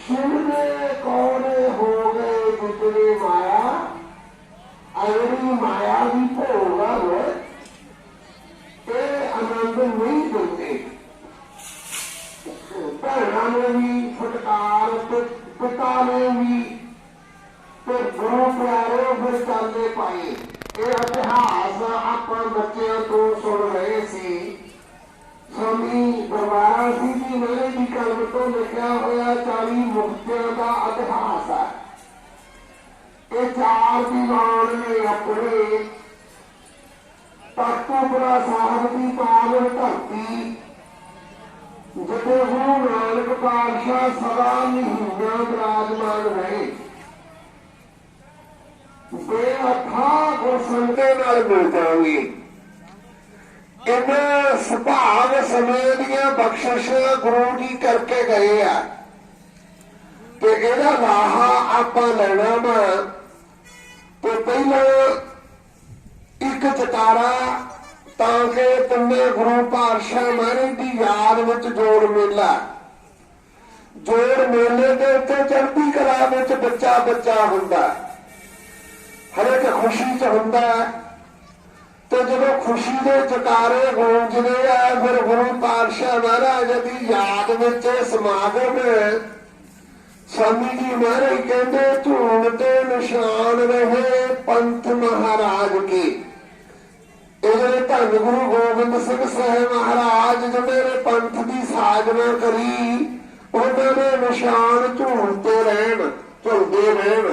सूर्य कौड़े हो गए गुजरे माया अगली माया ही तो होगा वो ते आनंद नहीं देते भैया ने भी फटकार पिता ने भी ਤੇ ਗੁਰੂ ਪਿਆਰੇ ਵਿਸਾਲੇ ਪਾਏ ਇਹ ਇਤਿਹਾਸ ਆਪਾਂ ਬੱਚਿਆਂ ਤੋਂ ਤੋਂ ਲਿਖਿਆ ਹੋਇਆ 40 ਮੁਕਤਿਆਂ ਦਾ ਇਤਿਹਾਸ ਹੈ ਇਹ ਚਾਰ ਦੀਵਾਨ ਨੇ ਆਪਣੇ ਤਖਤੂਪੁਰਾ ਸਾਹਿਬ ਦੀ ਪਾਵਨ ਧਰਤੀ ਜਿੱਥੇ ਗੁਰੂ ਨਾਨਕ ਪਾਤਸ਼ਾਹ ਸਦਾ ਮਹੀਨਾ ਬਿਰਾਜਮਾਨ ਰਹੇ ਬੇਅਥਾ ਗੁਰਸੰਤੇ ਨਾਲ ਮਿਲ ਜਾਵਾਂਗੇ ਇਹਨਾਂ ਸੁਭਾਵ ਸਮੇਂ ਦੀਆਂ ਬਖਸ਼ਿਸ਼ਾਂ ਗੁਰੂ ਜੀ ਕਰਕੇ ਗਏ ਆ। ਤੇ ਇਹਦਾ ਲਾਹਾ ਆਪਾਂ ਲੈਣਾ ਵਾ। ਤੇ ਪਹਿਲਾਂ ਇੱਕ ਚਕਾਰਾ ਤਾਂ ਕਿ ਤਿੰਨੇ ਗੁਰੂ ਪਾਤਸ਼ਾਹ ਮਹਾਰਾਜ ਦੀ ਯਾਦ ਵਿੱਚ ਜੋੜ ਮੇਲਾ। ਜੋੜ ਮੇਲੇ ਦੇ ਉੱਤੇ ਚੜ੍ਹਦੀ ਕਲਾ ਵਿੱਚ ਬੱਚਾ ਬੱਚਾ ਹੁੰਦਾ। ਹਰੇਕ ਖੁਸ਼ੀ ਚ ਹੁੰਦਾ। ਤੇ ਜਦੋਂ ਖੁਸ਼ੀ ਦੇ ਚਕਾਰੇ ਗੂੰਜਦੇ ਆ ਫਿਰ ਗੁਰੂ ਪਾਤਸ਼ਾਹ ਮਹਾਰਾਜ ਦੀ ਯਾਦ ਵਿੱਚ ਸਮਾਗਮ ਸਵਾਮੀ ਜੀ ਮਹਾਰਾਜ ਕਹਿੰਦੇ, ਧੂਣ ਤੇ ਨਿਸ਼ਾਨ ਰਹੇ ਪੰਥ ਮਹਾਰਾਜ ਕੀ। ਇਹ ਜਿਹੜੇ ਧੰਨ ਗੁਰੂ ਗੋਬਿੰਦ ਸਿੰਘ ਸਾਹਿਬ ਮਹਾਰਾਜ ਜਿਹੜੇ ਨੇ ਪੰਥ ਦੀ ਸਾਜਨਾ ਕਰੀ, ਉਹਨਾਂ ਦੇ ਨਿਸ਼ਾਨ ਧੂਣ ਤੇ ਰਹਿਣ ਝੁਲਦੇ ਰਹਿਣ।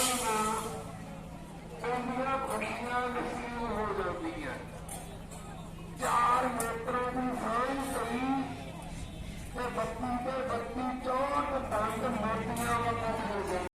Thank you.